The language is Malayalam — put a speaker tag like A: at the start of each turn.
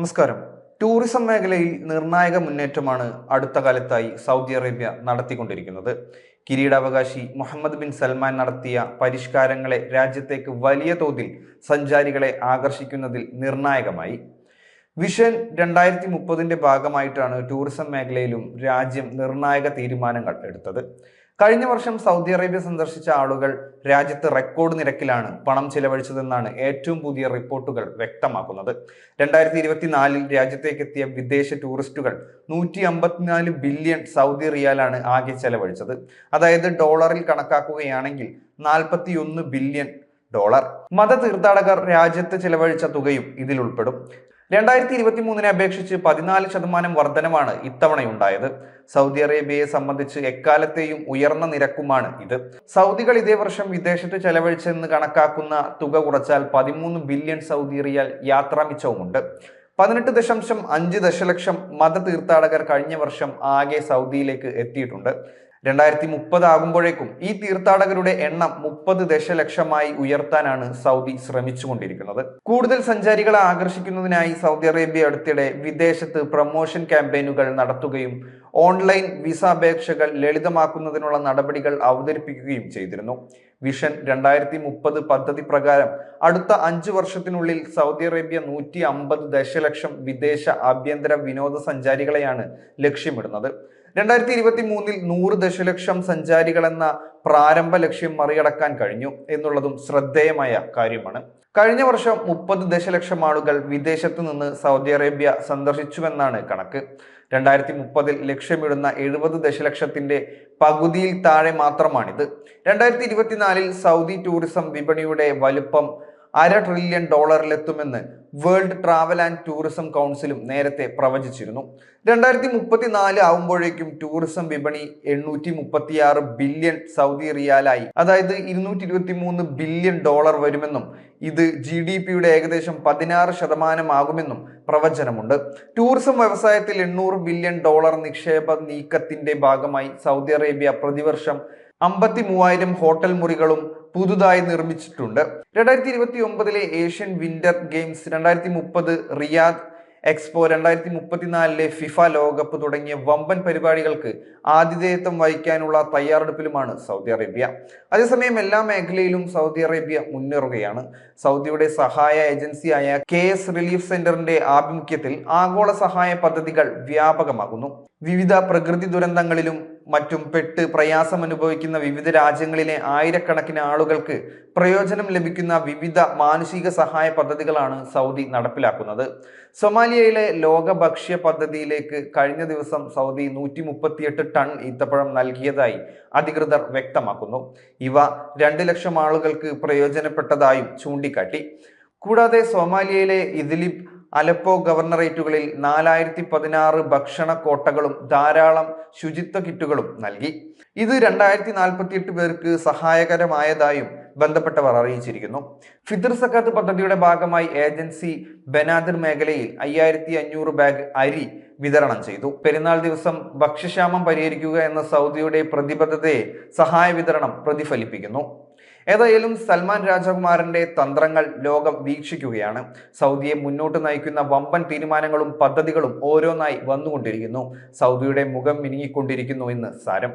A: നമസ്കാരം. ടൂറിസം മേഖലയിൽ നിർണായക മുന്നേറ്റമാണ് അടുത്ത കാലത്തായി സൗദി അറേബ്യ നടത്തിക്കൊണ്ടിരിക്കുന്നത്. കിരീടാവകാശി മുഹമ്മദ് ബിൻ സൽമാൻ നടത്തിയ പരിഷ്കാരങ്ങളെ രാജ്യത്തേക്ക് വലിയ തോതിൽ സഞ്ചാരികളെ ആകർഷിക്കുന്നതിൽ നിർണായകമായി. വിഷൻ രണ്ടായിരത്തി മുപ്പതിന്റെ ഭാഗമായിട്ടാണ് ടൂറിസം മേഖലയിലും രാജ്യം നിർണായക തീരുമാനങ്ങൾ എടുത്തത്. കഴിഞ്ഞ വർഷം സൗദി അറേബ്യ സന്ദർശിച്ച ആളുകൾ രാജ്യത്ത് റെക്കോർഡ് നിരക്കിലാണ് പണം ചിലവഴിച്ചതെന്നാണ് ഏറ്റവും പുതിയ റിപ്പോർട്ടുകൾ വ്യക്തമാക്കുന്നത്. രണ്ടായിരത്തി ഇരുപത്തിനാലിൽ രാജ്യത്തേക്ക് എത്തിയ വിദേശ ടൂറിസ്റ്റുകൾ നൂറ്റി അമ്പത്തിനാല് ബില്യൺ സൗദി റിയാലാണ് ആകെ ചെലവഴിച്ചത്. അതായത് ഡോളറിൽ കണക്കാക്കുകയാണെങ്കിൽ നാൽപ്പത്തിയൊന്ന് ബില്യൺ ഡോളർ. മത തീർത്ഥാടകർ രാജ്യത്ത് ചിലവഴിച്ച തുകയും ഇതിൽ ഉൾപ്പെടും. രണ്ടായിരത്തി ഇരുപത്തി മൂന്നിനെ അപേക്ഷിച്ച് പതിനാല് ശതമാനം വർധനമാണ് ഇത്തവണയുണ്ടായത്. സൗദി അറേബ്യയെ സംബന്ധിച്ച് എക്കാലത്തെയും ഉയർന്ന നിരക്കുമാണ് ഇത്. സൗദികൾ ഇതേ വർഷം വിദേശത്ത് ചെലവഴിച്ചെന്ന് കണക്കാക്കുന്ന തുക കുറച്ചാൽ പതിമൂന്ന് ബില്യൺ സൗദി റിയാൽ യാത്രാമിച്ചവുമുണ്ട്. പതിനെട്ട് ദശാംശം അഞ്ച് ദശലക്ഷം മത തീർത്ഥാടകർ കഴിഞ്ഞ വർഷം ആകെ സൗദിയിലേക്ക് എത്തിയിട്ടുണ്ട്. രണ്ടായിരത്തി മുപ്പത് ആകുമ്പോഴേക്കും ഈ തീർത്ഥാടകരുടെ എണ്ണം മുപ്പത് ദശലക്ഷമായി ഉയർത്താനാണ് സൗദി ശ്രമിച്ചുകൊണ്ടിരിക്കുന്നത്. കൂടുതൽ സഞ്ചാരികളെ ആകർഷിക്കുന്നതിനായി സൗദി അറേബ്യ അടുത്തിടെ വിദേശത്ത് പ്രമോഷൻ ക്യാമ്പയിനുകൾ നടത്തുകയും ഓൺലൈൻ വിസ അപേക്ഷകൾ ലളിതമാക്കുന്നതിനുള്ള നടപടികൾ അവതരിപ്പിക്കുകയും ചെയ്തിരുന്നു. വിഷൻ രണ്ടായിരത്തി മുപ്പത് പദ്ധതി പ്രകാരം അടുത്ത അഞ്ചു വർഷത്തിനുള്ളിൽ സൗദി അറേബ്യ നൂറ്റി അമ്പത് ദശലക്ഷം വിദേശ ആഭ്യന്തര വിനോദസഞ്ചാരികളെയാണ് ലക്ഷ്യമിടുന്നത്. രണ്ടായിരത്തി ഇരുപത്തി മൂന്നിൽ നൂറ് ദശലക്ഷം സഞ്ചാരികൾ എന്ന പ്രാരംഭ ലക്ഷ്യം മറികടക്കാൻ കഴിഞ്ഞു എന്നുള്ളതും ശ്രദ്ധേയമായ കാര്യമാണ്. കഴിഞ്ഞ വർഷം മുപ്പത് ദശലക്ഷം ആളുകൾ വിദേശത്ത് നിന്ന് സൗദി അറേബ്യ സന്ദർശിച്ചുവെന്നാണ് കണക്ക്. രണ്ടായിരത്തി മുപ്പതിൽ ലക്ഷ്യമിടുന്ന എഴുപത് ദശലക്ഷത്തിന്റെ പകുതിയിൽ താഴെ മാത്രമാണിത്. രണ്ടായിരത്തി ഇരുപത്തിനാലിൽ സൗദി ടൂറിസം വിപണിയുടെ വലുപ്പം അര ട്രില്യൺ ഡോളറിലെത്തുമെന്ന് വേൾഡ് ട്രാവൽ ആൻഡ് ടൂറിസം കൗൺസിലും നേരത്തെ പ്രവചിച്ചിരുന്നു. രണ്ടായിരത്തി മുപ്പത്തി നാല് ആവുമ്പോഴേക്കും ടൂറിസം വിപണി എണ്ണൂറ്റി മുപ്പത്തിയാറ് ബില്യൺ സൗദി റിയാലായി അതായത് ഇരുന്നൂറ്റി ഇരുപത്തി മൂന്ന് ബില്യൺ ഡോളർ വരുമെന്നും ഇത് ജി ഡി പിയുടെ ഏകദേശം പതിനാറ് ശതമാനമാകുമെന്നും പ്രവചനമുണ്ട്. ടൂറിസം വ്യവസായത്തിൽ എണ്ണൂറ് ബില്യൺ ഡോളർ നിക്ഷേപ നീക്കത്തിന്റെ ഭാഗമായി സൗദി അറേബ്യ പ്രതിവർഷം അമ്പത്തി മൂവായിരം ഹോട്ടൽ മുറികളും പുതുതായി നിർമ്മിച്ചിട്ടുണ്ട്. രണ്ടായിരത്തി ഇരുപത്തി ഒമ്പതിലെ ഏഷ്യൻ വിന്റർ ഗെയിംസ് രണ്ടായിരത്തി മുപ്പത് റിയാദ് എക്സ്പോ രണ്ടായിരത്തി മുപ്പത്തിനാലിലെ ഫിഫ ലോകകപ്പ് തുടങ്ങിയ വമ്പൻ പരിപാടികൾക്ക് ആതിഥേയത്വം വഹിക്കാനുള്ള തയ്യാറെടുപ്പിലുമാണ് സൗദി അറേബ്യ. അതേസമയം എല്ലാ മേഖലയിലും സൗദി അറേബ്യ മുന്നേറുകയാണ്. സൗദിയുടെ സഹായ ഏജൻസിയായ കെ എസ് റിലീഫ് സെന്ററിന്റെ ആഭിമുഖ്യത്തിൽ ആഗോള സഹായ പദ്ധതികൾ വ്യാപകമാകുന്നു. വിവിധ പ്രകൃതി ദുരന്തങ്ങളിലും മറ്റും പെട്ട് പ്രയാസം അനുഭവിക്കുന്ന വിവിധ രാജ്യങ്ങളിലെ ആയിരക്കണക്കിന് ആളുകൾക്ക് പ്രയോജനം ലഭിക്കുന്ന വിവിധ മാനുഷിക സഹായ പദ്ധതികളാണ് സൗദി നടപ്പിലാക്കുന്നത്. സൊമാലിയയിലെ ലോക ഭക്ഷ്യ പദ്ധതിയിലേക്ക് കഴിഞ്ഞ ദിവസം സൗദി നൂറ്റി മുപ്പത്തിയെട്ട് ടൺ ഈത്തപ്പഴം നൽകിയതായി അധികൃതർ വ്യക്തമാക്കുന്നു. ഇവ രണ്ട് ലക്ഷം ആളുകൾക്ക് പ്രയോജനപ്പെട്ടതായും ചൂണ്ടിക്കാട്ടി. കൂടാതെ സോമാലിയയിലെ ഇദ്ലിബ് അലപ്പോ ഗവർണറേറ്റുകളിൽ നാലായിരത്തി പതിനാറ് ഭക്ഷണ കോട്ടകളും ധാരാളം ശുചിത്വ കിറ്റുകളും നൽകി. ഇത് രണ്ടായിരത്തി നാൽപ്പത്തിയെട്ട് പേർക്ക് സഹായകരമായതായും ബന്ധപ്പെട്ടവർ അറിയിച്ചിരിക്കുന്നു. ഫിദർ സക്കാത്ത് പദ്ധതിയുടെ ഭാഗമായി ഏജൻസി ബനാദിർ മേഖലയിൽ അയ്യായിരത്തി അഞ്ഞൂറ് ബാഗ് അരി വിതരണം ചെയ്തു. പെരുന്നാൾ ദിവസം ഭക്ഷ്യക്ഷാമം പരിഹരിക്കുക എന്ന സൗദിയുടെ പ്രതിബദ്ധതയെ സഹായ വിതരണം പ്രതിഫലിപ്പിക്കുന്നു. ഏതായാലും സൽമാൻ രാജകുമാരന്റെ തന്ത്രങ്ങൾ ലോകം വീക്ഷിക്കുകയാണ്. സൗദിയെ മുന്നോട്ട് നയിക്കുന്ന വമ്പൻ തീരുമാനങ്ങളും പദ്ധതികളും ഓരോന്നായി വന്നുകൊണ്ടിരിക്കുന്നു. സൗദിയുടെ മുഖം മിനുങ്ങിക്കൊണ്ടിരിക്കുന്നു എന്ന് സാരം.